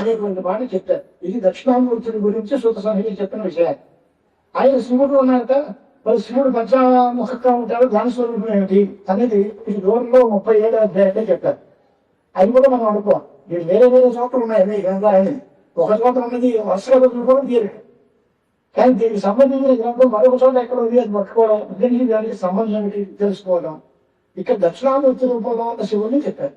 అనేటువంటి మాట చెప్పారు. ఇది దక్షిణామూర్తుడి గురించి సూత సంహిత చెప్పిన విషయాలు ఆయన శివుడు ఉన్నాక మరి శివుడు పంచాముఖంగా ఉంటాడు ధ్యానస్వరూపం ఏమిటి అనేది ఇది దూరంలో ముప్పై ఏడు అధ్యాయంలో చెప్పారు. అది కూడా మనం అనుకోం. ఇది వేరే వేరే చోట్ల ఉన్నాయి గ్రంథాలని ఒక చోట ఉన్నది వరుసగా కూడా తీరు. కానీ దీనికి సంబంధించిన గ్రంథం మరొక చోట ఎక్కడ ఉంది అది పట్టుకోవడం దీనికి దానికి సంబంధం ఏమిటి తెలుసుకోవడం. ఇక్కడ దక్షిణామూర్తి రూపంలో ఉన్న శివుడిని చెప్పారు.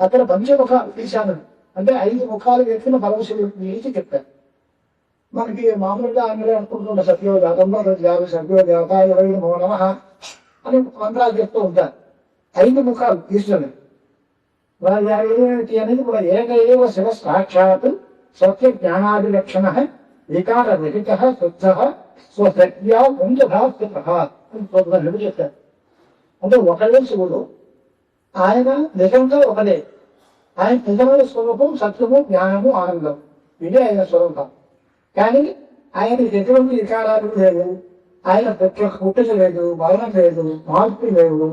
అక్కడ పంచముఖ ఈశానుడు అంటే ఐదు ముఖాలు ఎత్తిన పరమశివుడు గురించి చెప్పారు. మనకి మామూలుగా అందరూ అనుకుంటుండే సత్యో జాతంలో జాతి సత్యో ఇరవై నమో నమ అని మంత్రాలు చెప్తూ ఉంటారు. ఐదు ముఖాలు ఈశ్వరుడు వారి అనేది కూడా ఏక శివ సాక్షాత్ సత్య జ్ఞానాది లక్షణ వికార రహిత శుద్ధ స్వసత్యా పుంజభాస్తిత అని చెప్తారు. అంటే ఒకడే శివుడు ఆయన నిజంగా ఒకడే. ఆయన నిజమైన స్వరూపం సత్యము జ్ఞానము ఆనందం. ఇదే ఆయన స్వరూపం. కానీ ఆయనకి ఎటువంటి వికారాలు లేవు. ఆయన ప్రతి ఒక్క పుట్టుక లేదు మరణం లేదు మార్పు లేవు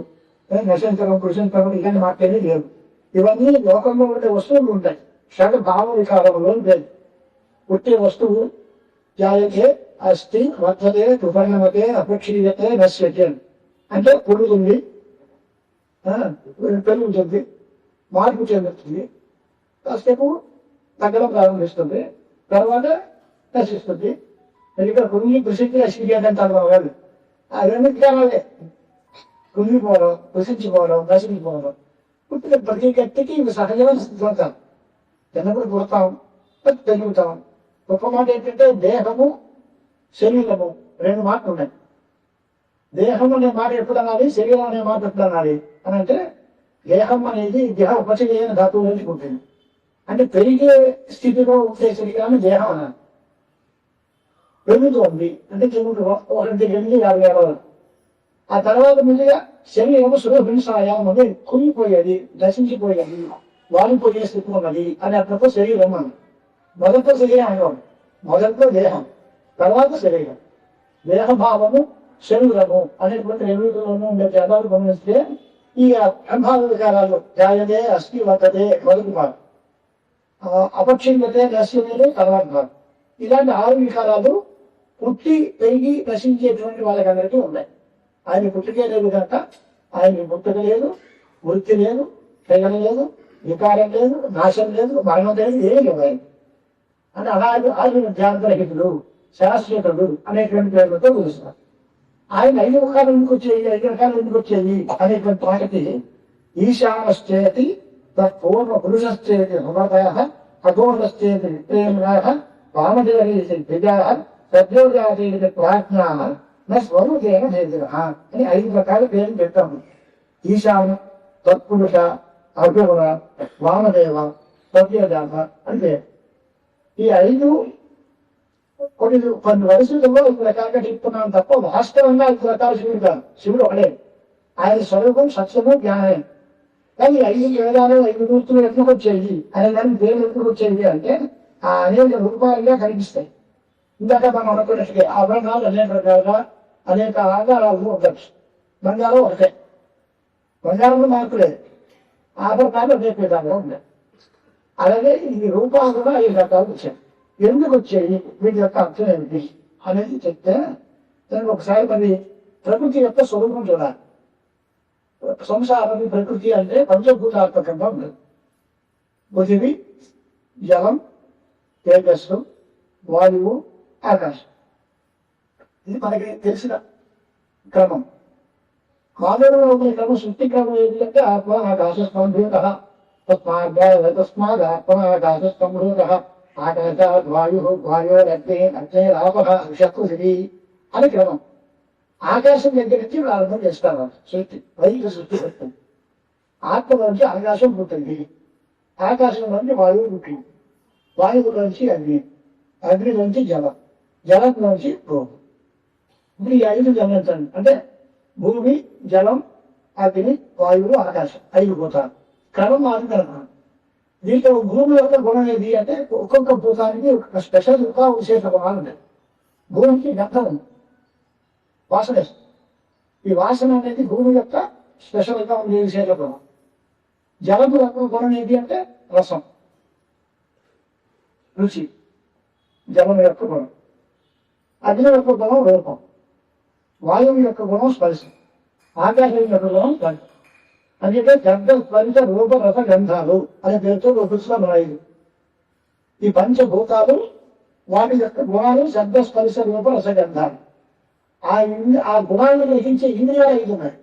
ఏ నశించడం కృషించడం ఇలాంటి మాటలే లేవు. ఇవన్నీ లోకంలో ఉండే వస్తువులు ఉంటాయి. షడ్ భావ వికారంలో లేదు పుట్టే వస్తువు జాయతే అస్థి వర్ధతే దుపరిణమతే అపక్షీయతే నశ్యతే అంటే పురుగుతుంది పెరుగుతుంది. మార్పు చెందుతుంది కాసేపు తగ్గడం ప్రారంభిస్తుంది. తర్వాత నశిస్తుంది ఇక్కడ కుంగి కృషించి నశించేదంటే అర్థం కాదు ఆ రెండు కాలాలే. కుంగిపోవడం కృషించిపోవడం నశించిపోవడం పుట్టిన ప్రతి గట్టికి ఇవి సహజమైన స్థితిపోతాం చిన్నప్పుడు పుడతాం పెరుగుతాం. గొప్ప మాట ఏంటంటే దేహము శరీరము రెండు మాటలు ఉన్నాయి. దేహం అనే మాట ఎప్పుడు అనాలి? శరీరం అనే మాట ఎప్పుడు అనాలి? అని అంటే దేహం అనేది దేహ ఉపచర్యైన ధాతువు నుంచి ఉంటుంది అంటే పెరిగే స్థితిలో ఉండే శరీరాన్ని దేహం అనాలి. పెరుగుతోంది. అంటే చెబుతూ ఒకటి ఎనిమిది యాభై ఏళ్ళ ఆ తర్వాత ముందుగా శరీరం సురభింసాయం అని కుంగిపోయేది దశించిపోయేది వాలిపోయే స్థితి ఉన్నది అని అప్పుడు శరీరం అని మొదట శరీరం అన్నాం మొదట్లో దేహం తర్వాత శరీరం. దేహభావము శరీరము అనేటువంటి రెండు ఉండే తేడాలు గమనిస్తే ఈ అభావ వికారాలు జాయదే అస్థి వర్తదే మొదటి భాగం. అపక్షించతే నశ్యతే తర్వాత భాగం. ఇలాంటి ఆరు వికారాలు పుట్టి పెరిగి నశించేటువంటి వాళ్ళకందరికీ ఉన్నాయి. ఆయన పుట్టుకే లేదు కనుక ఆయన పుట్టుక లేదు వృత్తి లేదు పెరగ లేదు వికారం లేదు నాశం లేదు మరణం లేదు ఏమీ లేదు ఆయన అని అలాగే ఆయన ధ్యానరహితుడు శాశ్వతుడు అనేటువంటి పేర్లతో పిలుస్తారు ఆయన ఐదు రకాలు ఎందుకు వచ్చాయి? ఐదు రకాలు ఎందుకు వచ్చాయి? అనేటువంటి వాటికి ఈశానశ్చేతి తత్పూర్వ పురుషశ్చేతి హృదయ అగోఢశ్చేతి విప్రేమ్యాః వామదేవరీతి విజాః సద్యోజాతి ప్రాజ్ఞాః న స్వరూపేణ చేసిన అని ఐదు రకాల పేర్లు పెట్టాము. ఈశాన తత్పురుష అగోర వామదేవ సద్యోజాత అంటే ఈ ఐదు కొన్ని కొన్ని వరుసలలో ఐదు రకాలుగా చెప్తున్నాను తప్ప వాస్తవంగా ఐదు రకాల శివుడు కాదు. శివుడు ఒకడే. ఆయన స్వరూపం సత్యము జ్ఞానమే. కానీ ఐదు వేదాలు ఐదు మూర్తులు ఎందుకు వచ్చేది అనే దాన్ని దేవుడు ఎందుకు వచ్చేది అంటే ఆ అనేక రూపాలుగా కనిపిస్తాయి. ఇందాక మనం అనుకున్నట్టుగా ఆభరణాలు అనేక రకాలుగా అనేక ఆధారాలు ఉండొచ్చు బంగారం ఒకటే. బంగారంలో మార్పు లేదు. ఆభరణాలు అనేక విధాలుగా ఉన్నాయి. అలాగే ఈ రూపాలు కూడా ఐదు రకాలు వచ్చాయి. ఎందుకు వచ్చాయి? వీటి యొక్క అర్థం ఏమిటి? అనేది చెప్తే దానికి ఒకసారి మరి ప్రకృతి యొక్క స్వరూపం చూడాలి. సంసారం ప్రకృతి అంటే పంచభూతాత్మకంగా ఉండదు పృథివీ జలం తేజస్సు వాయువు ఆకాశం. ఇది మనకి తెలిసిన క్రమం. మాధవులో ఉన్న క్రమం సృష్టి క్రమం ఏంటంటే అంటే ఆత్మ ఆకాశ తస్మాద్ తస్మాత్ ఆత్మ ఆకాశ స్తంభూత ఆకాశాద్వాయు వాయు వాయోరగ్ని అగ్నే రాప శత్రుశివి అని క్రమం ఆకాశం దగ్గర నుంచి ప్రారంభం చేస్తారు సృష్టి వైద్య సృష్టి పుట్టింది ఆత్మ నుంచి ఆకాశం పుట్టింది। ఆకాశం నుంచి వాయువు పుట్టింది। వాయువు నుంచి అగ్ని అగ్ని నుంచి జలం జలం నుంచి భూమి। ఇప్పుడు ఈ ఐదు గమనించండి. అంటే భూమి జలం అగ్ని వాయువు ఆకాశం ఐదు పోతారు. క్రమం మారుతుంది దీంట్లో భూమి యొక్క గుణం ఏది అంటే ఒక్కొక్క భూతానికి ఒక స్పెషల్ ఒక విశేష గుణాలు ఉన్నాయి. భూమికి గంధం ఉంది. వాసన ఈ వాసన అనేది భూమి యొక్క స్పెషల్గా ఉండే విశేష గుణం. జలము యొక్క గుణం ఏది అంటే రసం. రుచి. జలం యొక్క గుణం. అగ్ని యొక్క గుణం రూపం. వాయువు యొక్క గుణం స్పర్శ. ఆకాశం యొక్క గుణం గంధం అందుకే శబ్ద స్పర్శ రూప రస గంధాలు అనే పేరుతో రూపిస్తున్న రాయుడు ఈ పంచభూతాలు వాటి యొక్క గుణాలు శబ్ద స్పర్శ రూప రస గంధాలు ఆ ఇంద్రి- ఆ గుణాలను గ్రహించే ఇంద్రియాలు ఐదు ఉన్నాయి.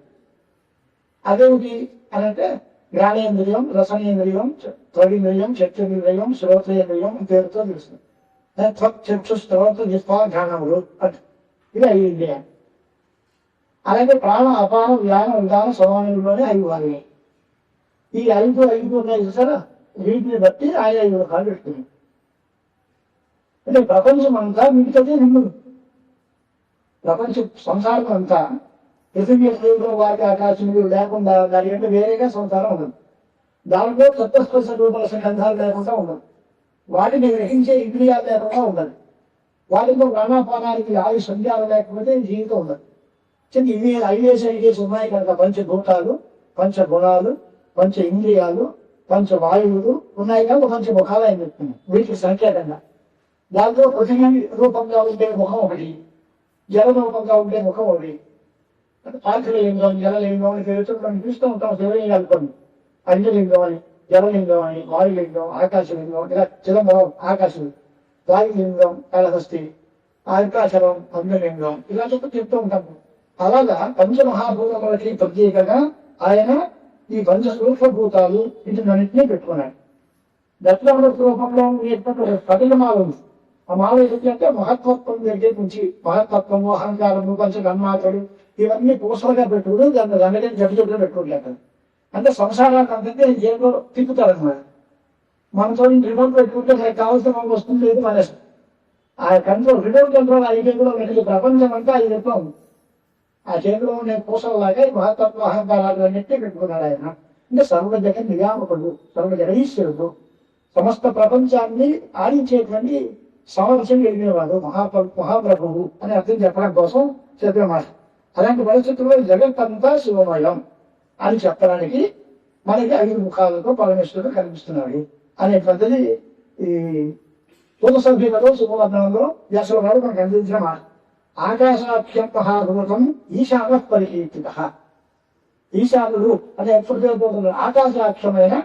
అదేమిటి అని అంటే జ్ఞానేంద్రియం రసనేంద్రియం త్వగింద్రియం చక్షుంద్రియం శ్రోత్రేంద్రియం పేరుతో తెలుస్తుంది. త్వక్ చక్షు శ్రోత నిస్పా ఘానములు అంటే ఇది ఐదు ఇంద్రియాలు. అలాగే ప్రాణ అపాన వ్యాన విధాన సమానంలోనే ఐదు అన్నీ ఈ ఐదు ఐదు ఉన్నాయి చూసారా? వీటిని బట్టి ఆయన ఐదు రకాలు పెడుతుంది అంటే ప్రపంచం అంతా మిగతాదే నిన్ను. ప్రపంచ సంసారం అంతా పృథివీ దేవుడు వారికి ఆకాశములు లేకుండా దాని అంటే వేరేగా సంసారం ఉండదు దాంట్లో తత్వస్పర్శ రూపాల గంధాలు లేకుండా ఉండదు వాటిని గ్రహించే ఇంద్రియాలు లేకుండా ఉండదు వాటితో ప్రాణాపానానికి ఆయుష్ సంధ్యాలు లేకపోతే జీవితం ఉండదు ఇవి ఐదేసి ఐదేసి ఉన్నాయి కనుక పంచభూతాలు పంచగుణాలు పంచ ఇంద్రియాలు పంచ వాయువులు ఉన్నాయి కనుక పంచ ముఖాలు ఆయన చెప్తున్నాయి వీటికి సంకేతంగా. దాంట్లో పృథివీ రూపంగా ఉండే ముఖం ఒకటి జల రూపంగా ఉండే ముఖం ఒకటి. పార్థివలింగం జలలింగం అని పేరుతో మనం చూస్తూ ఉంటాం శివలింగాలు కొన్ని. అంజలింగం అని జలలింగం అని వాయులింగం ఆకాశలింగం ఇలా చిదంబరం ఆకాశం వాయులింగం కాళహస్తి ఆకాశరం అంజలింగం ఇలా చెప్పి చెప్తూ ఉంటాము అలాగా పంచమహాభూతములకి ప్రత్యేకంగా ఆయన ఈ పంచ సూక్ష్మభూతాలు వీటినన్నింటినీ పెట్టుకున్నాడు. దక్షిణ రూపంలో ఉండేటువంటి పదిల మాల ఉంది ఆ మాల ఏంటి మహత్వత్వం దగ్గర నుంచి మహత్వత్వము అహంకారము పంచకర్మాతలు ఇవన్నీ పూసలుగా పెట్టుకుని దాన్ని రంగడే జట్టు జట్టు పెట్టుకోలేదు అంటే సంసారానికి అంతంటే జేబులో తిప్పుతారన్నమాట మనతో రిమోట్ పెట్టుకుంటే మనకు కావాల్సిన మనకు వస్తుంది లేదు మనసు ఆ కంట్రోల్ రిమోట్ కంట్రోల్ ఐదు వెళ్ళి ప్రపంచం అంతా ఐదు ఉంది ఆ చేతిలో ఉండే పూసలలాగా ఈ మహత్తత్వ అహంకారాలు అన్నింటినీ పెట్టుకున్నాడు ఆయన అంటే సర్వ జగ నియామకుడు సర్వ జగదీశ్వరుడు సమస్త ప్రపంచాన్ని ఆడించేటువంటి సామర్థ్యం కలిగినవాడు మహా మహాప్రభువు అని అర్థం చెప్పడం కోసం చెప్పేమాట అలాంటి పరిస్థితుల్లో జగత్తంతా శివమయం అని చెప్పడానికి మనకి ఐదు ముఖాలతో పరమేశ్వరుడు కనిపిస్తున్నాడు అనేటువంటిది ఈ పూర్వ సభ్యులలో శుభవర్ణంలో వ్యాసరావు మనకు అందించిన మాట. ఆకాశాఖ్యం మహాభూతం ఈశాన పరికీర్తిత. ఈశానుడు అనే ఎప్పుడు పేరుపోతున్నారు ఆకాశాఖ్యమైన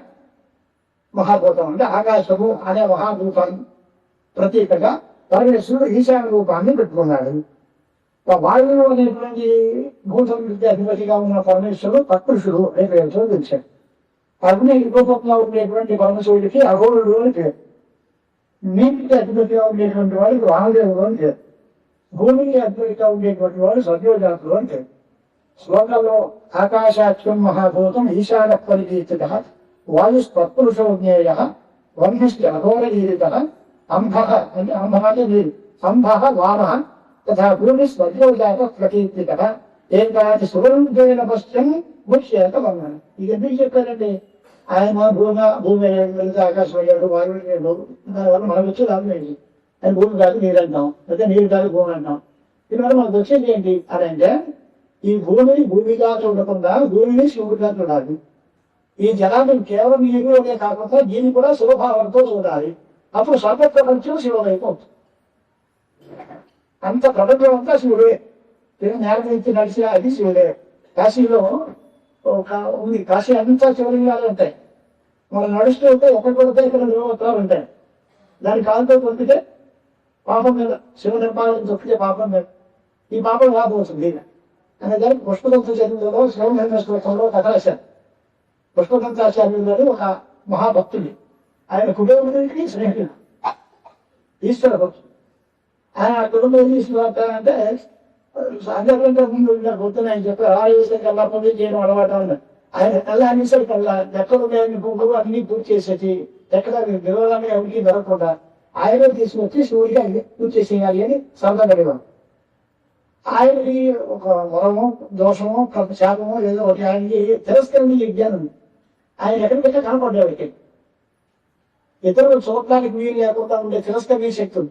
మహాభూతం అంటే ఆకాశము అనే మహాభూతం. ప్రతీకగా పరమేశ్వరుడు ఈశాన రూపాన్ని పెట్టుకున్నాడు. వాయువు అనేటువంటి భూతం విద్య అధిపతిగా ఉన్న పరమేశ్వరుడు తత్పురుషుడు అనే పేరుతో తెలిసాడు అగ్ని రూపంలో ఉండేటువంటి పరమశివుడికి అఘోరుడు అని పేరు. నీటికి అధిపతిగా ఉండేటువంటి వాడికి వాహదేవుడు అని పేరు. భూమిని అద్వైతం ఉండేటువంటి వాడు సద్యోజాతుడు అంటే శ్లోకంలో ఆకాశాఖ్యం మహాభూతం ఈశాన పరికీర్తిత వాయుస్పత్పురుషో జ్ఞేయ వన్యశ్చ అఘోరగీరిత అంభ అంటే అంభ అంటే నీరు అంభ వామ తథా భూమి స్వజోజాత ప్రకీర్తిత ఏకాది సువర్ణేన పశ్చం ముఖ్యేత వర్ణన ఇది ఎందుకు చెప్పారండి ఆయన భూమి భూమి ఆకాశం అయ్యాడు వాయువు అయ్యాడు దానివల్ల మనకు వచ్చి లాభం ఏంటి అని భూమి కాదు నీరు అంటాం. అయితే నీరు కాదు భూమి అంటాం. దీనివల్ల మనకు వచ్చేది ఏంటి? అని అంటే ఈ భూమిని భూమిగా చూడకుండా భూమిని శివుడిగా చూడాలి ఈ జలాన్ని కేవలం నీరులోనే కాకుండా దీన్ని కూడా శుభభావంతో చూడాలి. అప్పుడు సర్వ ప్రపంచం శివమైపోతుంది అంత ప్రపంచం అంతా శివుడే. నేను నేల నుంచి నడిచి అది శివుడే. కాశీలో ఒక ఉంది. కాశీ అంతా శివలింగాలు ఉంటాయి. మనం నడుస్తూ ఉంటే ఒకటి కొడితే ఇక్కడ నిలవత్రాలు ఉంటాయి దాని కాలంతో పొందితే పాపం కదా శివ నిర్మాణం చొప్పితే పాపం కదా. ఈ పాపం రాబోతుంది అనే దానికి పుష్పదంత చరిత్రలో శివమహిమ స్తోత్రంలో కథ రాశారు. పుష్పదంతాచార్యులు ఒక మహాభక్తుడి ఆయన కుటుంబానికి స్నేహితుడు ఈశ్వర భక్తుడు ఆయన ఆ కుటుంబం తీసుకుంటే అందరికంటే ముందు ఇలా పొద్దున ఆయన చెప్పారు ఆ చేసే కల్లా పూజ చేయడం అలవాటు ఉంది. ఆయన కల్లా అనేసరి కల్లా ఎక్కడ ఉన్నాయని భూములు అన్ని పూర్తి చేసేసి ఎక్కడ గెలవాలని ఎవరికి దొరకకుండా ఆయన తీసుకొచ్చి శివుడికి అన్ని పూర్తి అని సరదా ఆయనకి ఒక వరము దోషము కొంత శాపము ఏదో ఒకటి ఆయనకి తిరస్కరణ విజ్ఞానం ఉంది. ఆయన ఎక్కడికి వెళ్ళి కనపడ్డాడు ఇతరులు చూడటానికి వీలు లేకుండా ఉండే తిరస్కరణ శక్తులు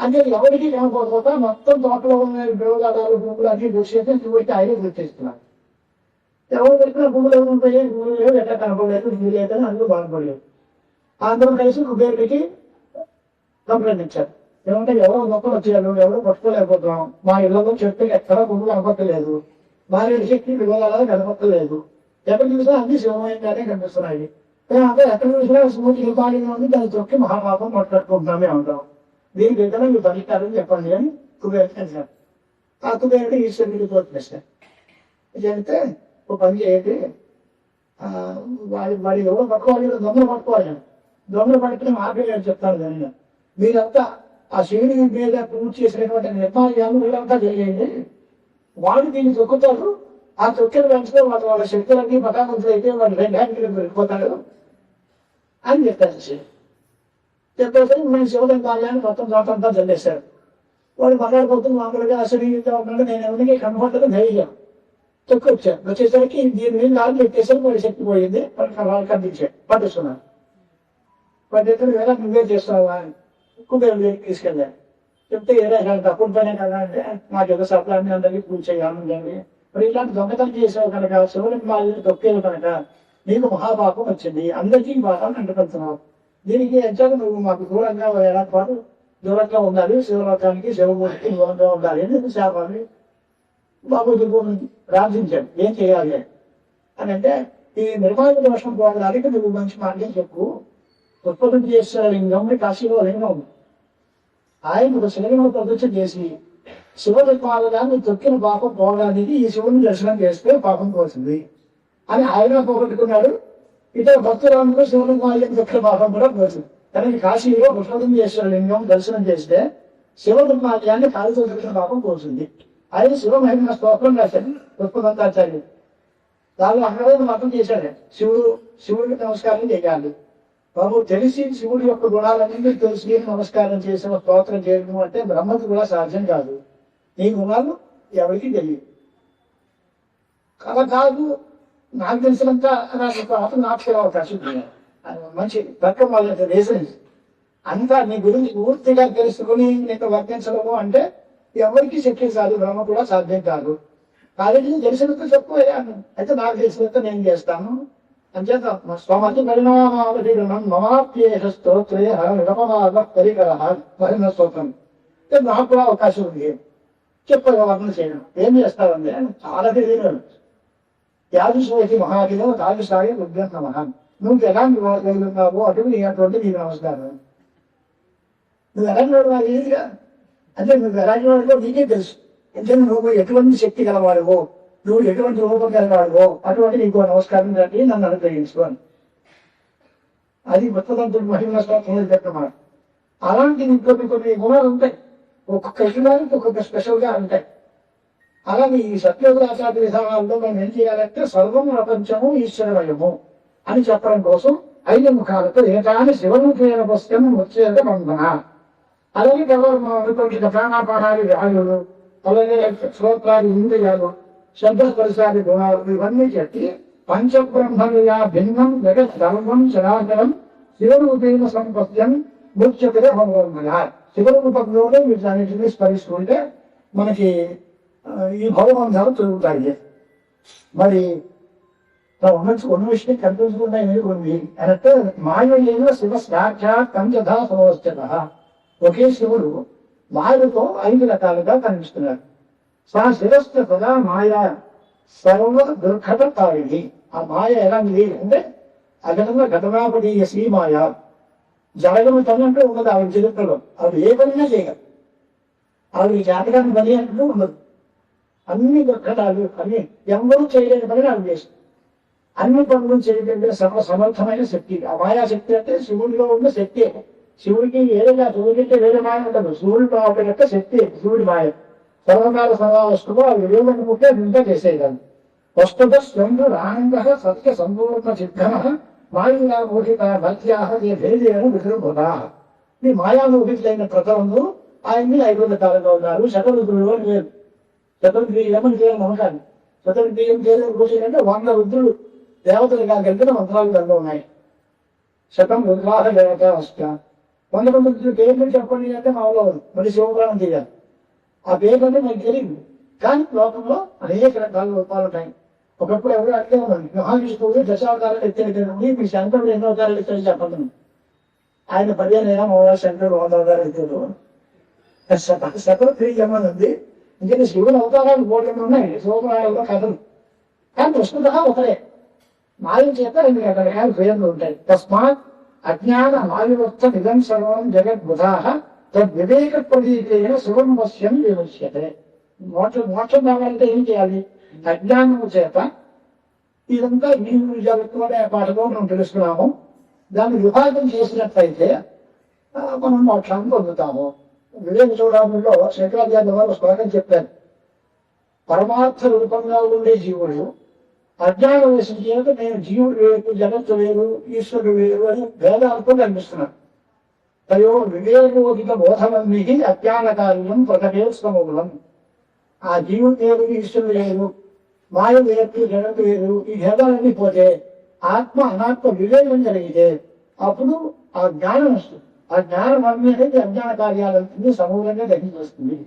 అంటే ఎవరికి కనపడకుండా మొత్తం తోటలో ఉన్న బిడవదాదాలు భూములు అన్ని దృశ్యతే శివుడికి ఆయనే గుర్తిస్తున్నారు ఎవరు పెట్టిన భూములు ఎవరు ఉంటాయి భూములు లేవు ఎట్లా కనపడలేదు వీలు లేదని అందరూ బాధపడలేదు. అందరూ కలిసి కుబేరుడికి కంప్లైంట్ ఇచ్చారు ఏమంటే ఎవరో ఒకరు వచ్చారు ఎవరో పట్టుకోలేకపోతున్నాం. మా ఇళ్ళలో చెట్టు ఎక్కడ గుండు కనపట్టలేదు భార్య శక్తి వివరాలు కనపట్టలేదు ఎక్కడ చూసినా అన్ని శివమయంగానే కనిపిస్తున్నాయి. అంటే ఎక్కడ చూసినా స్మూతి బాడీగా ఉంది దాన్ని తొక్కి మహాపాపం మాట్లాడుకుంటున్నామే ఉంటాం దీనికి ఏదైనా మీ పరిష్కారం చెప్పండి అని కుబేరుడు అడిగారు ఆ కుబేరుడు ఈశ్వరుడికి తోచిస్తారు చెబితే ఒక పని చేయండి. వాడి వాడి ఎవరు పట్టుకోవాలి దొంగలు పట్టుకోవాలి. దొంగలు పట్టుకుని మార్గం చెప్తాను దాన్ని. మీరంతా ఆ శివుని మీద పూర్తి చేసినటువంటి నిర్మాణాలు మీరంతా చేయండి వాళ్ళు దీన్ని తొక్కుతారు. ఆ తొక్కిన వెంటనే వాళ్ళ వాళ్ళ శక్తులన్నీ పటాకంతులు అయితే వాళ్ళు రెండు హ్యాండ్లు వెళ్ళిపోతాడు అని చెప్పారు శివుడు చెప్పేసి మేము శివుడు కాలని మొత్తం తోటంతా చల్లేశాడు వాడు మాట్లాడిపోతుంది మామూలుగా అసలు ఉన్నాడు నేను ఎవరికి కనపడదు ధైర్యం. తొక్కొచ్చాను వచ్చేసరికి దీని మీద నాలుగు పెట్టేసరికి వాడి శక్తి పోయింది. వాళ్ళు కనిపించాడు పట్టిస్తున్నాను పద్ధతులు వేళ నువ్వే చేస్తావా అని కుబేరు దగ్గరికి తీసుకెళ్ళాను చెప్తే ఏదో ఇలా తప్పుడు పనే కదా అంటే మాకు యొక్క సప్లాన్ని అందరికీ పూజ చేయాలండి మరి ఇలాంటి దొంగతనం చేసావు కనుక శివునికి వాళ్ళని తొక్కేవు కనుక నీకు మహాపాపం వచ్చింది. అందరికీ ఈ పాపాన్ని అంటుకుంటున్నావు. దీనికి ఎంచాక నువ్వు మాకు దూరంగా ఎలా ఏడాది పాటు దూరంగా ఉండాలి. శివలోకానికి శివమూర్తికి దూరంగా ఉండాలి. అని నేను శాపాన్ని బాబు దిగువని ప్రార్థించాడు ఏం చేయాలి? అని. అని అంటే ఈ నిర్మాణ దోషం పోవడానికి నువ్వు మంచి మార్గం చెప్పు. ఉత్పత్తి చేసిన లింగం కాశీలో లింగం. ఆయన ఒక శివలింగం ప్రదర్శన చేసి శివ నిర్మాణాన్ని తొక్కిన పాపం పోవడానికి ఈ శివుని దర్శనం చేస్తే పాపం పోతుంది అని ఆయన పోగొట్టుకున్నాడు. ఇతర శివుని శివలింగాన్ని తొక్కిన పాపం కూడా పోతుంది కానీ కాశీలో పుష్పలింగేశ్వర లింగం దర్శనం చేస్తే శివ నిర్మాణాన్ని కాలుతో తొక్కిన పాపం పోతుంది ఆయన శివమహిమ స్తోత్రం రాశాడు పుష్పదంతాచార్యుడు దానిలో అక్కడ మతం చేశాడు. శివుడు శివుడికి నమస్కారం చేయాలి. బాబు తెలిసి శివుడి యొక్క గుణాలన్నీ తెలిసి. నమస్కారం చేసిన స్తోత్రం చేయడం అంటే బ్రహ్మకు కూడా సాధ్యం కాదు. నీ గుణాలు ఎవరికి తెలియదు. అలా కాదు నాకు తెలిసినంత నాకు ఒక అతను నాకు అవకాశం మంచి తర్కం వాళ్ళ దేశం అంతా నీ గురించి పూర్తిగా తెలుసుకుని నీకు వర్తించడము అంటే ఎవరికి శక్తి కాదు బ్రహ్మ కూడా సాధ్యం కాదు. కాలేజీ తెలిసినంత చెప్పు అయ్యాను అయితే నాకు తెలిసినంత నేను చేస్తాను. అంచేత స్వమతి పరిణామావధిగణం మమాప్యేష స్తోత్రయ నిరపమాద పరికర పరిణ స్తోత్రం నాకు కూడా అవకాశం ఉంది చెప్పగా వర్ణన చేయడం ఏం చేస్తారంటే చాలా తెలియదు యాదృశ్వతి మహాదేవ రాజసాయి ఉద్యంత మహాన్ నువ్వు ఎలాంటి వాడుతున్నావో అటువంటి అటువంటి నీకు నమస్కారం నువ్వు ఎలాంటి వాడు నాకు తెలియదుగా అంటే నువ్వు ఎలాంటి వాడిలో నీకే తెలుసు అంటే నువ్వు ఎటువంటి శక్తి గలవాడువో నువ్వు ఎటువంటి రూపం కలగాడవో అటువంటి నీకు నమస్కారం కంటే నన్ను అనుగ్రహించు అని అది మొత్తదంతుడు మహిళ స్వాతంత్రం చెప్పమాట అలాంటి నీకు కొన్ని కొన్ని గుణాలు ఉంటాయి. ఒక్కొక్క యజమానికి ఒక్కొక్క స్పెషల్గా ఉంటాయి. అలాగే ఈ సత్యోగాచార్య విధానాల్లో మనం ఏం చేయాలంటే సర్వం ప్రపంచము ఈశ్వరమయము అని చెప్పడం కోసం ఐదు ముఖాలతో ఏటాని శివముఖైన పుస్తకం వచ్చేది బంధన అలాగే ఎవరు మనం అనుకుంటున్న ప్రాణాపానాలు వ్యాధులు అలాగే శ్రోత్రాలు ఇంద్రియాలు శబ్దస్పర్శాది గుణాలు ఇవన్నీ చెప్పి పంచబ్రహ్మయా భిన్నం జగత్ సర్వం సనాతనం శివరూపేణ సంపత్యం ముఖ్యతగా భగవన్మయ. శివరూపంలోనే మీరు వీటన్నిటిని స్మరిస్తుంటే మనకి ఈ భగవంధాలు తిరుగుతాయి. మరి ఉన్నది ఉన్న విషయం కనిపించుకున్నాయి ఉంది అంటే మాయైన శివ సాక్షాత్ కంజధా సమవస్థత ఒకే శివుడు మాయలతో ఐదు రకాలుగా కనిపిస్తున్నారు. సా శిరస్థ కదా మాయ సర్వ దుర్ఘటతారిణి ఆ మాయ ఎలాంటిది అంటే అఘటన ఘటనాపడీయ శ్రీ మాయ జరగని పని అంటూ ఉండదు ఆవిడ చరిత్రలో ఆవిడ ఏ పనినా చేయగలరు ఆవిడ జాతకాన్ని పని అంటూ ఉండదు అన్ని దుర్ఘటాలు అన్ని ఎవరూ చేయలేని పని ఆవిడ చేస్తుంది అన్ని పనులు చేయగలిగే సర్వ సమర్థమైన శక్తి. ఆ మాయా శక్తి అంటే శివుడిలో ఉన్న శక్తి. శివుడికి ఏదైనా శివుడికి వేరే మాయ ఉండదు. సూర్యుడు యొక్క శక్తి. శివుడి మాయ. సర్వకాల సర్వావస్తువు ఆ వివేకం ముఖ్య నింద చేసేయగలరు వస్తుత స్వంభు ఆనంద సత్య సంపూర్ణ సిద్ధమ మాయామోహిత భక్త్యాహ ఏ భేదేను విధుభుతా ఈ మాయామోహితులైన ప్రజలను ఆయన్ని ఐదు రకాలుగా ఉన్నారు. శతరుద్రుడు అని వేరు శతరుద్రి చేయాలి నమ్మకాన్ని శతరుద్రి చేయడం చేయలేదు కూర్చుంటే వంద రుద్రులు దేవతలుగా కలిపిన మంత్రాలు దాంట్లో ఉన్నాయి. శతం రుద్రాహ దేవత వంద మంది పేర్లు చెప్పండి అంటే మామూలు మళ్ళీ శివపురాణం చేయాలి ఆ పేర్లు అంటే నాకు తెలియదు కానీ లోకంలో అనేక రకాల రూపాలు ఉంటాయి. ఒకప్పుడు ఎవరు అట్లే ఉన్నాను మహావిష్ణువు దశావతారాలు ఎత్తినటువంటి మీ శంకరుడు ఎన్నో అవతారాలు ఎత్తాడు చెప్పండి ఆయన పదిహేనైనా అయినా మూడు సెంటర్ వంద గారు అయితే సకల ఏమని ఉంది ఇంకే శివుడు అవతారాలు బోర్డు ఉన్నాయి. శివపురాణంలో కథలు. కానీ ప్రస్తుత ఒకరే మాయం చేత రెండు రకరకాల పేర్లు ఉంటాయి. తస్మాత్ అజ్ఞాన మాయువత్త నిజం సర్వం జగద్బుధా తద్వివేక ప్రదీపేన శివమస్యం వివశ్యతే. మోక్ష మోక్షం కావాలంటే ఏం చేయాలి? అజ్ఞానము చేత ఇదంతా ఈ జరుగుతున్న పాటలో మనం తెలుసుకున్నాము. దాన్ని విభాగం చేసినట్లయితే మనం మోక్షాన్ని పొందుతాము. వివేక చూడడంలో శంకరాచార్య వారు శ్లోకం చెప్పారు. పరమార్థ రూపంగా ఉండే జీవుడు అజ్ఞానం వేసిన చేత నేను జీవుడు వేరు జగత్తు వేరు ఈశ్వరుడు వేరు అని భేదాలతో కనిపిస్తున్నాను తయో వివేకోదిత బోధమన్నిహి అజ్ఞాన కార్యం ప్రకటేస్తమూలం ఆ జీవుడు లేదు ఈశ్వరుడు లేదు మాయ లేదు జగత్తు లేదు ఈ భేదాలన్నీ పోతే ఆత్మ అనాత్మ వివేకం జరిగితే అప్పుడు ఆ జ్ఞానం వస్తుంది ఆ జ్ఞానం అనేది అజ్ఞాన కార్యాలన్నీ సమూలంగా దగ్గించేస్తుంది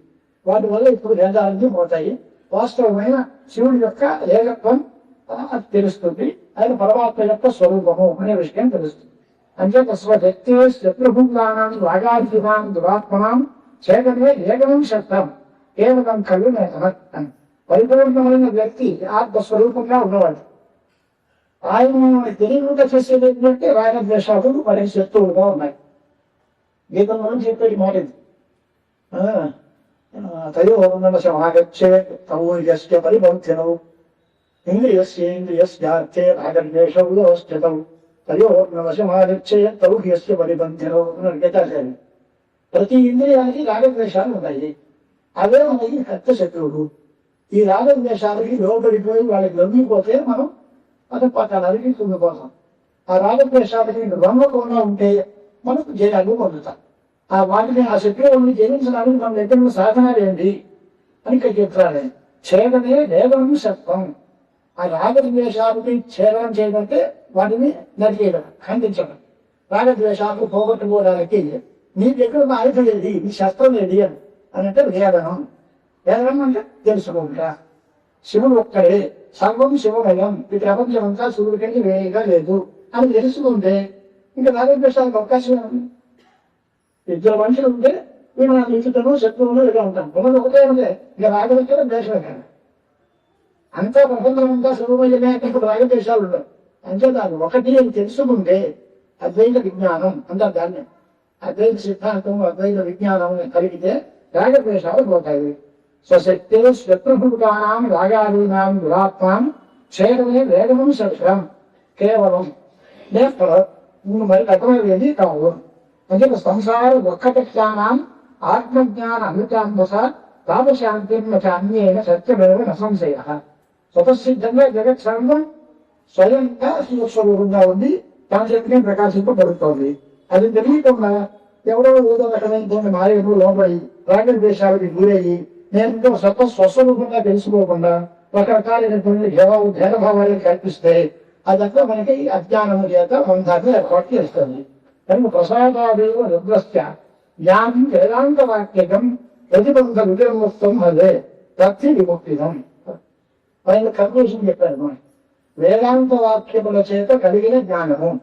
వాటి వల్ల ఇప్పుడు భేదాలన్నీ పోతాయి. వాస్తవమైన శివుడి యొక్క ఏకత్వం అది తెలుస్తుంది. ఆయన పరమాత్మ యొక్క స్వరూపము అనే విషయం తెలుస్తుంది. అంటే స్వశక్తి శత్రుభుంగానం రాగాధికాం దురాత్మనాం చేతనే ఏకం శక్తం కేవలం కళ్ళు అని పరిపూర్ణమైన వ్యక్తి ఆత్మస్వరూపంగా ఉన్నవాడు। ఆయన తెలియకుండా చేసేది ఏంటంటే రాగద్వేషాలు మరి శత్రువులుగా ఉన్నాయి। గీతంలో చెప్పేది మాట ఇది ఆ, ఆ, తయోర్నమశమాగచ్చే తమో యస్య పరిబంధినవు ఇంద్రియస్యేంద్రియస్యార్థే రాగద్వేషంలో స్థితం। తయోర్నమశమాగచ్చే తౌ యస్య పరిబంధినవు ప్రతి ఇంద్రియానికి రాగద్వేషాలు ఉన్నాయి అవే మనకి హత్య శత్రువులు. ఈ రాగద్వేషాలకి లోబడిపోయి వాళ్ళకి లొంగిపోతే మనం అధపతనానికి కుంగిపోతాం ఆ రాగద్వేషాలకి లొంగకుండా ఉంటే మనకు జయాలు పొందుతాం. ఆ వాటిని ఆ శత్రువుల్ని జయించడానికి మన దగ్గర ఉన్న సాధనాలు ఏంటి? అని ఇక్కడ చెప్తారు ఛేదనే దేవం సత్వం ఆ రాగద్వేషాలకి ఛేదనం చేయడంటే వాటిని నరికేయడం ఖండించడం. రాగద్వేషాలు పోగొట్టుకోవడానికి నీ దగ్గర ఉన్న ఆయుధం ఏది నీ శస్త్రం ఏది అని అని అంటే వేదనం. వేదనం అంటే తెలుసుకుంటా శివుడు ఒక్కడే సర్వం శివమయం ఈ ప్రపంచం అంతా సూర్యుడికి వేయగా లేదు అని తెలుసుకుంటే ఇంకా రాగద్వేషాలకు అవకాశం ఇద్దరు మనుషులు ఉంటే మేము నా మిత్రులను శత్రువులు ఇలా ఉంటాం ఒకటే ఉంది ఇక రాగద్వేషం ద్వేషమే కానీ అంతా ప్రపంచం అంతా శివమయమే అంటే రాగద్వేషాలు ఉండవు అంతే దాన్ని ఒకటి అని తెలుసుకుంటే అద్వైత విజ్ఞానం అంటారు దాన్ని. అద్వైత సిద్ధాంతం అద్వైత విజ్ఞానం కలిగితే రాగద్వేషాలు పోతాయి. స్వశక్తే శత్రుభూతానం రాగాదీనాం దురాత్మాం క్షేమమే వేగమం శస్త్రం కేవలం. నేర్పల మరి రకమైనది కావు. అంటే సంసార దుఃఖపక్షానాం ఆత్మజ్ఞాన అమృతాంబస తాపశాంతిర్న అన్యేన సత్యమేవ న సంశయ స్వతసిద్ధంగా జగత్ సర్వం స్వయంగా శివస్వరూపంగా ఉంది తన శక్తిని ప్రకాశింపబడుతోంది అది తెలియకుండా ఎవరో ఏదో రకమైనటువంటి మాయలు లోపడి రాగద్వేషాలకి గురయ్యి నేను సత్వ స్వస్వరూపంగా తెలుసుకోకుండా రకరకాలైనటువంటి భేద భేదభావాలను కల్పిస్తే అదంతా మనకి అజ్ఞానము చేత బంధాన్ని ఏర్పాటు చేస్తుంది. కనుక ప్రసాదాదేవ రుద్రస్య జ్ఞానం వేదాంత వాక్యకం ప్రతిబంధ వినిర్ముక్తం అదే తత్తి విముక్తిదం ఆయన కన్క్లూషన్ చెప్పారు మనం వేదాంత వాక్యముల చేత కలిగిన జ్ఞానము.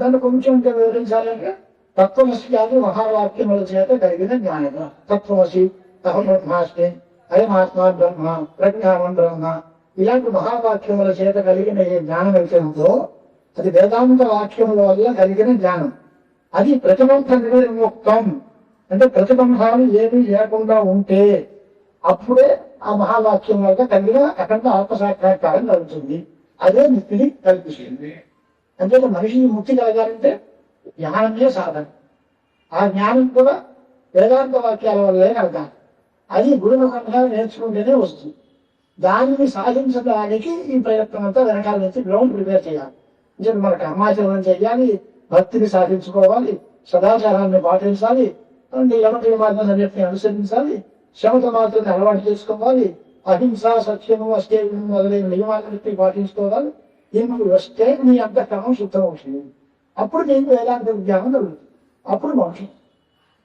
దాన్ని కొంచెం ఇంకా వివరించాలంటే తత్వమసి కాదు మహావాక్యముల చేత కలిగిన జ్ఞానము. తత్వమసి అహం బ్రహ్మాస్మి అయమాత్మా బ్రహ్మ ప్రజ్ఞానం బ్రహ్మ ఇలాంటి మహావాక్యముల చేత కలిగిన ఏ జ్ఞానం అయితే అది వేదాంత వాక్యముల వల్ల కలిగిన జ్ఞానం. అది ప్రతిబంధ నిర్ముక్తం అంటే ప్రతిబంధాలు ఏమీ లేకుండా ఉంటే అప్పుడే ఆ మహావాక్యం వల్ల కలిగిన అఖండ ఆత్మసాక్షాత్కారం కలుగుతుంది అదే ముక్తిని కల్పిస్తుంది. అందుకే మనిషి ముక్తి కలగాలంటే జ్ఞానమే సాధన. ఆ జ్ఞానం కూడా వేదాంత వాక్యాల వల్లే కలగాలి. అది గురుముఖంగా నేర్చుకుంటేనే వస్తుంది. దానిని సాధించడానికి ఈ ప్రయత్నం అంతా వెనకాల నుంచి గ్రౌండ్ ప్రిపేర్ చేయాలి. అంటే మన కర్మాచరణ చేయాలి భక్తిని సాధించుకోవాలి సదాచారాన్ని పాటించాలి యమటి మార్గాన్ని అనుసరించాలి శమత మాత్రాన్ని అలవాటు చేసుకోవాలి. అహింస సత్యము అస్థైర్యం మొదలైన నియమాలన్నింటినీ పాటించుకోవాలి. ఇన్ని వస్తే నీ అంతఃకరణం శుద్ధమవుతుంది అప్పుడు నీకు వేదాంత విజ్ఞానం కలుగుతుంది అప్పుడు మోక్షం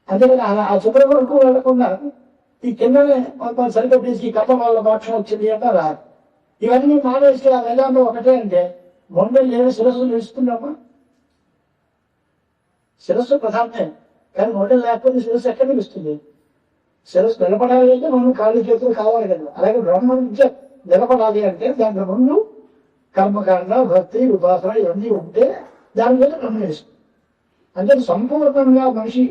అంతేకాని అలా ఆ శుభ్ర వరకు వెళ్ళకుండా ఈ కిందనే కొంత సరికట్టేసి ఈ కథ వాళ్ళ మోక్షం వచ్చింది అంటే రాదు ఇవన్నీ మానేస్తే ఆ వేదాంతం ఒకటే అంటే మొండలు లేని శిరస్సులు ఇస్తున్నామా శిరస్సు ప్రధానమే. కానీ మొండలు లేకపోతే శిరస్సు ఎక్కడ నిలుస్తుంది? శిరస్సు నిలబడాలి అంటే మనం కాళ్ళు చేతులు కావాలి కదా. అలాగే బ్రహ్మ విద్య నిలబడాలి అంటే దాంట్లో ముందు కర్మకాండ భక్తి ఉపాసన ఇవన్నీ ఉంటే దాని మీద బ్రహ్మ అంటే సంపూర్ణంగా మనిషి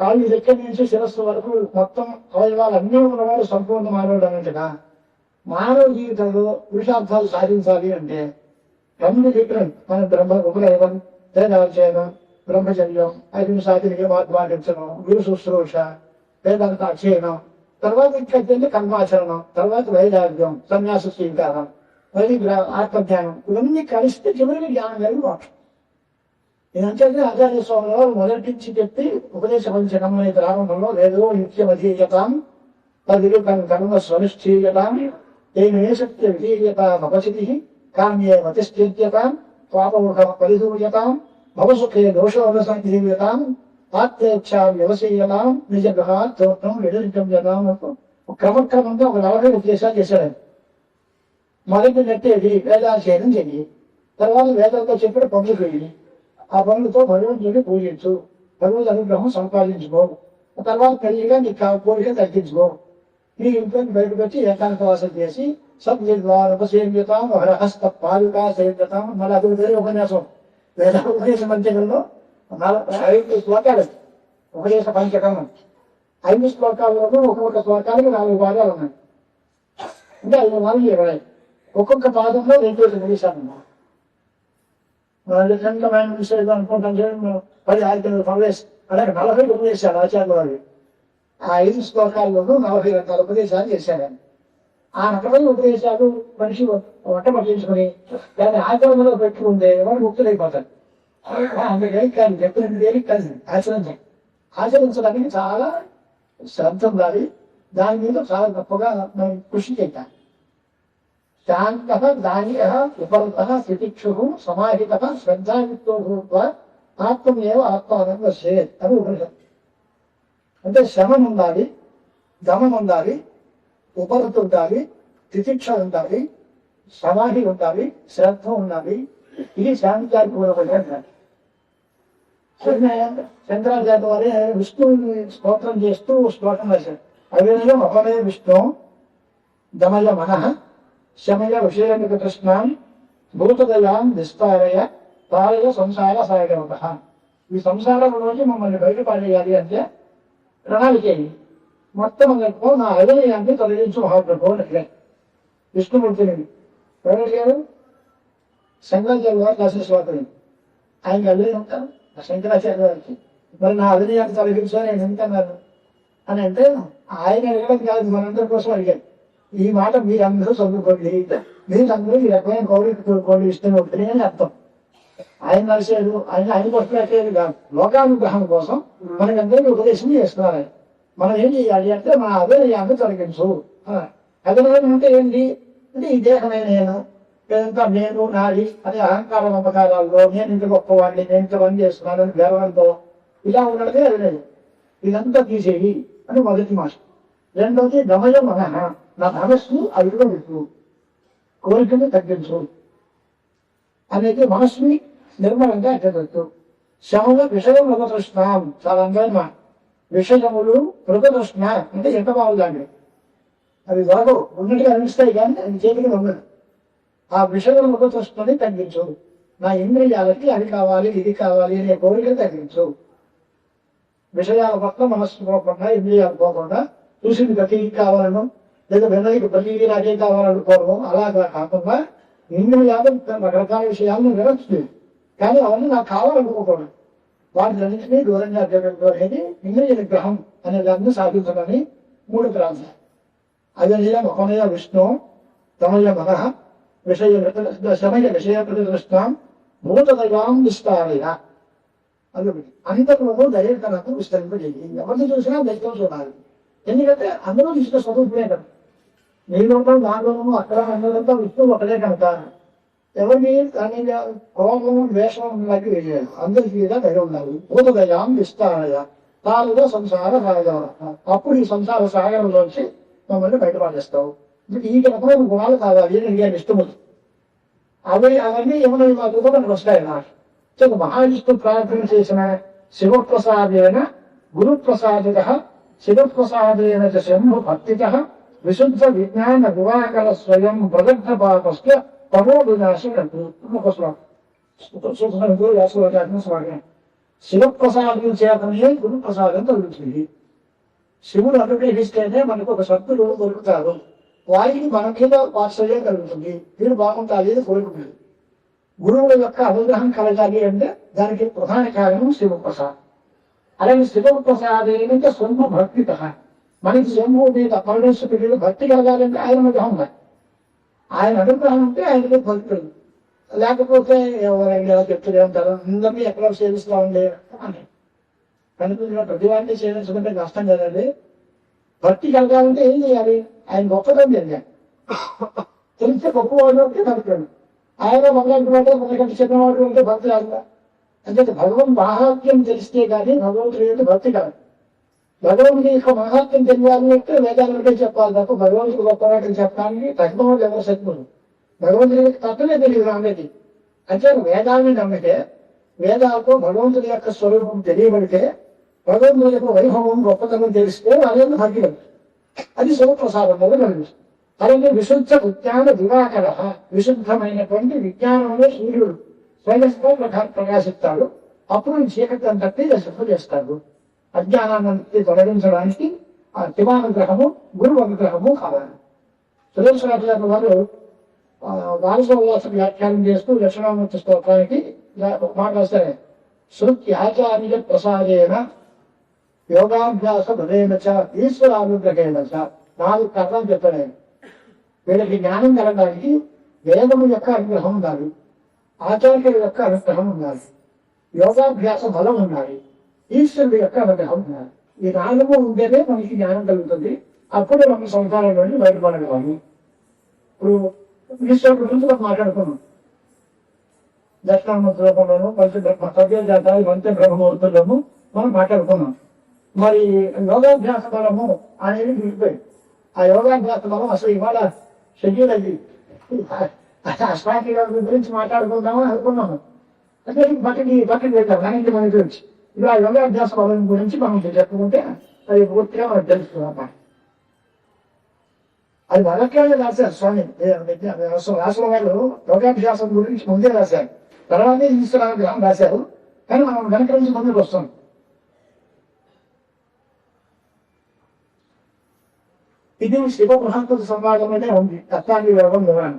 కాళ్ళు దగ్గర నుంచి శిరస్సు వరకు మొత్తం అవయవాలు అన్నీ ఉన్నవాడు సంపూర్ణ మానవుడు అన్నట్టుగా మానవ జీవితంలో పురుషార్థాలు సాధించాలి అంటే రెండు చెప్పినాం. మన బ్రహ్మ ఉపనయనం వేదాధ్యయనం బ్రహ్మచర్యం ఐదు సాధనకి మాధ్వాటించడం గురు శుశ్రూష వేదాంత అధ్యయనం తర్వాత ఇంకా కర్మాచరణం తర్వాత వైరాగ్యం సన్యాస స్వీకారం మళ్ళీ ఆత్మధ్యానం ఇవన్నీ కలిస్తే చివరికి జ్ఞానం కలిగి మోక్షం ఇదంటే ఆచార్య స్వామి వారు మొదటి నుంచి చెప్పి ఉపదేశపంచడం అనే ప్రారంభంలో లేదో నిత్యం అధీయతాం తదిరుకం కర్మ స్వనిశ్చీయతాం ఏమేశక్తి విధీయత భవసితి కామ్యే మతిస్థిత్యతాం పాపముఖ పరిధూయతాం భవసుఖే దోషోపసంధీయతాం ఆత్మేచ్ఛ వ్యవసీయతాం నిజగ్రహ తోటం విడరికం జతాం క్రమక్రమంగా ఒక నలభై ఉద్దేశాలు చేశాడు ఆయన. మొదటి నెట్టేది చేయడం చెయ్యి తర్వాత వేదాలతో చెప్పిన పనులు చెయ్యి ఆ పనులతో భగవంతుడిని పూజించు. భగవద్ అనుగ్రహం సంపాదించుకో. తర్వాత పెళ్ళిగా నీకు కోరిక తగ్గించుకో నీ ఇంట్లోకి బయటకు వచ్చి ఏకాంతవాసం చేసి సద్విద్వారపసేవ్యతాం హస్త పాలుకా సేవ్యతాం మళ్ళీ అది ఉపన్యాసం వేద ఉపదేశ పంచకంలో ఐదు శ్లోకాలు ఉపదేశ పంచకం ఐదు శ్లోకాల్లోనూ ఒక్కొక్క శ్లోకానికి నాలుగు పాదాలు ఉన్నాయి. అంటే ఐదు నాలుగు ఇరవై. ఒక్కొక్క పాదంలో రెండు వేల నిమిషాలు నిజంగమైన విషయం అనుకుంటాం చూడండి, పది ఆరు ప్రవేశ్ అలాగే నలభై ఉపదేశాలు ఆచార్య వారు ఆ ఐదు శ్లోకాల్లోనూ నలభై రకాల ఉపదేశాలు చేశాడు ఆ రకమైన ఉపదేశాలు మనిషి వంట పట్టించుకుని దాన్ని ఆచరణలో పెట్టుకుంటే వాడు ముక్తులైపోతాడు కానీ చెప్పిన దేనికి కాదు ఆచరించడానికి చాలా శ్రద్ధ ఉండాలి. దాని మీద చాలా గొప్పగా మనం కృషి చేయాలి శాంత దానియ ఉపరత తితిక్షు సమాహిత శ్రద్ధాయుక్తో భూత్వా ఆత్మేవ ఆత్మానంద చేత్ అని ఉపనిషత్తు. అంటే శ్రమం ఉండాలి గమం ఉండాలి ఉపరత ఉండాలి తితిక్ష ఉండాలి సమాధి ఉండాలి శ్రద్ధ ఉండాలి. ఇది శాంతానికి కూడబడి శంకరాచార్య వారి విష్ణువుని స్తోత్రం చేస్తూ శ్లోకం రాశారు అవినయం అపరే విష్ణు దమయ మనః శమయ విషయమిక కృష్ణాం భూతదయాం విస్తారయ తారయ సంసార సాగరత ఈ సంసారంలోంచి మమ్మల్ని బయటపడేయాలి అంటే ప్రణాళిక. మొత్తం అందరికీ నా అవినయాన్ని తొలగించు మహాప్రభు అట్లే విష్ణుమూర్తిని ఎవరు అడిగారు? శంకరాచార్య వారు రాసిన శ్లోకం. ఆయన అల్లుడు ఉంటారు. శంకరాచార్య వారికి మరి నా అభినయాన్ని తొలగించు అని నేను ఎందుకన్నాను అని అంటే ఆయన అడగడం కాదు మనందరి కోసం అడిగాను ఈ మాట మీరందరూ చదువుకోండి. మీరందరూ ఈ రకమైన కోరిక కోరుకోండి ఇష్టం ఒకటి అని అర్థం. ఆయన నడిచాడు ఆయన ఆయన పట్టుకునేది కాదు. లోకానుగ్రహం కోసం మనకందరికీ ఉపదేశం చేస్తున్నారు. మనం ఏం చేయాలి అంటే మన అభినయాన్ని తొలగించు. అభినయం అంటే ఏంటి? అంటే ఈ దేహమే నేను. ఇదంతా నేను నాది అనే అహంకార నమ్మకాలలో నేను ఇంత గొప్పవాడిని నేను ఇంత పని చేస్తున్నాను అని గర్వంతో ఇలా ఉండడమే అభినయం ఇదంతా తీసేయి అని మొదటి మాట రెండవది నమయ మనహ నా మనస్సు అదుపులో పెట్టు కోరికను తగ్గించు అనేది మనస్సుని నిర్మలంగా ఎట్టబెట్టు శముల విషయం మృగతృష్ణం చాలా అందమైన మాట. విషయములు మృగతృష్ణ అంటే ఎంత బాగుందండి అవి బాగు ఉన్నట్టుగా అనిపిస్తాయి కానీ అది చేతికి ఉండదు ఆ విషయం మృగతృష్ణని తగ్గించు. నా ఇంద్రియాలకి అది కావాలి ఇది కావాలి అనే కోరిక తగ్గించు. విషయాల పట్ల మనస్సు పోకుండా ఇంద్రియాలు పోకుండా చూసింది ప్రతిదీ కావాలను లేదా వినదికి ప్రతిదీ నాకేం కావాలనుకోవడం అలా కాకుండా ఇంద్రియాలు రకరకాల విషయాలను వినొచ్చు. కానీ అవన్నీ నాకు కావాలనుకోకూడదు. వాటిలన్నింటినీ దూరంగా జరగడం అనేది ఇంద్రియ నిగ్రహం అనే దాన్ని సాధించడని మూడు ప్రాంతం. అదే ఒకమయ విష్ణు తమయ మనహ విషయ సమయ విషయ ప్రతిదృష్టాం భూతదైవాం విస్తారయ అందుకని ఒకటి అంతకులను దైవతనంతో విస్తరింపజేయి ఎవరిని చూసినా దైవం చూడాలి ఎందుకంటే అందరూ విష్ణు స్వరూపమే కదా నీలోనూ నాలోనూ అక్కడ అందరంతా విష్ణు ఒకటే కనుక ఎవరిని దాని కోపము కోపం ద్వేషం లాంటి వేయాలి అందరికీ మీద దయ ఉండాలి భూతదయాం విస్తారయ తానుగా సంసార సాగర అప్పుడు ఈ సంసార సాగరంలోంచి మమ్మల్ని బయటపడేస్తావు ఈ రకమైన గుణాలు కావాలి అని అడిగాను ఇష్టములు అవి అవన్నీ ఏమైనా మాకు కూడా వస్తాయి నాకు మహావిష్ణు ప్రార్థన చేసిన శివప్రసాదేన గురుప్రసాదిత శివప్రసాదేన శంభు భక్తిత విశుద్ధ విజ్ఞాన దివాకర స్వయం ప్రదగ్ధ పాపస్య తమో వినాశం ఒక శ్లోకం సూత్రం స్వామి శివప్రసాదం చేతనే గురుప్రసాదం కలుగుతుంది శివుడు అనుగ్రహిస్తేనే మనకు ఒక సత్తులు దొరుకుతారు వారికి మన కింద వాత్సల్యం కలుగుతుంది. వీరు బాగుంటాలి అని కోరుకుంటుంది. గురువుల యొక్క అనుగ్రహం కలగాలి అంటే దానికి ప్రధాన కారణం శివప్రసాద్. అలాగే శివప్రసాదేనంటే సొంత భక్తిత మనకి శంభు మీద పరమేశ్వరుడు భక్తి కలగాలంటే ఆయన అనుగ్రహం ఉన్నాయి ఆయన అనుగ్రహం ఉంటే ఆయనకి భక్తులు. లేకపోతే ఎవరైనా చెప్తూనే ఉంటారు అందరినీ ఎక్కడ సేవిస్తూ ఉండే అని కనుక ప్రతి వాటిని సేవించుకుంటే కష్టం కదండి. భక్తి కలగాలంటే ఏం చేయాలి? ఆయన గొప్పదం తెలియాలి తెలిస్తే గొప్పవాడు అంటే భక్తుడు ఆయన మొదలంటి వాడే మనకంటే చిన్నవాడు అంటే భక్తి కాదు అంటే భగవన్ మహాత్మ్యం తెలిస్తే కానీ భగవంతుడి యొక్క భక్తి కాదు. భగవంతుడి యొక్క మహాత్మ్యం తెలియాలి అంటే వేదాలకే చెప్పాలి తప్ప భగవంతుడు గొప్పవాడిని చెప్పడానికి తగ్గవాడు ఎవరు శక్తులు? భగవంతుడి యొక్క తత్వమే తెలియదు అనేది అంటే వేదాన్ని నమ్మితే వేదాలతో భగవంతుడి యొక్క స్వరూపం తెలియబడితే భగవంతుడి యొక్క వైభవం గొప్పతనం తెలిస్తే అనేది భక్తి అది శివప్రసాదం కనిపిస్తుంది. అలాగే విశుద్ధ విజ్ఞాన దివాకర విశుద్ధమైనటువంటి విజ్ఞానంలో సూర్యుడు స్వయంగా ప్రకాశిస్తాడు. అప్పుడు చీకటి అంతటి శుద్ధ చేస్తాడు. అజ్ఞానాన్ని తొలగించడానికి ఆ శివానుగ్రహము గురువు అనుగ్రహము కావాలి. సురేశ్వరాజు గారు వారు వారసోల్లాస వ్యాఖ్యానం చేస్తూ దక్షిణామూర్తి స్తోత్రానికి మాట రాస్తారు శృతి ఆచార్య ప్రసాదేన యోగాభ్యాస బలేన ఈశ్వరానుగ్రహేణ నాలుగు కథలు చెప్పాడు వీళ్ళకి జ్ఞానం కలగడానికి వేదము యొక్క అనుగ్రహం ఉండాలి. ఆచార్యుల యొక్క అనుగ్రహం ఉండాలి. యోగాభ్యాస బలం ఉండాలి. ఈశ్వరుడు యొక్క అనుగ్రహం ఉండాలి. ఈ నాలుగు ఉంటేనే మనకి జ్ఞానం కలుగుతుంది. అప్పుడు మన సంసారం నుండి బయటపడగలము. ఇప్పుడు ఈశ్వరుడు గురించి మనం మాట్లాడుకున్నాం. దక్షిణామూర్తి రూపంలోను పంచ బ్రహ్మ జాతాలు పంచ మనం మాట్లాడుకున్నాం. మరి యోగాభ్యాస బలము అనేది మిగిలిపోయి ఆ యోగాభ్యాస బలం అసలు ఇవాళ షెడ్యూల్ అది. అష్టాంగ యోగ గురించి మాట్లాడుకుందామని అనుకున్నాను అంటే బట్టకి బట్టకి పెట్టాం కానీ మన గురించి ఇప్పుడు ఆ యోగాభ్యాస బలం గురించి మనం చెప్పుకుంటే అది పూర్తిగా మనకు తెలుస్తుంది అది మొదట్లోనే రాశారు స్వామి. రాసిన వాళ్ళు యోగాభ్యాసం గురించి ముందే రాశారు. తర్వాతే ఈశ్వరానుగ్రహం రాశారు. కానీ మనం వెనక నుంచి ముందుకు వస్తాం. ఇది శివ మహాత్మ సంవాదం అనే ఉంది. తత్వాన్ని యోగం వివరణ.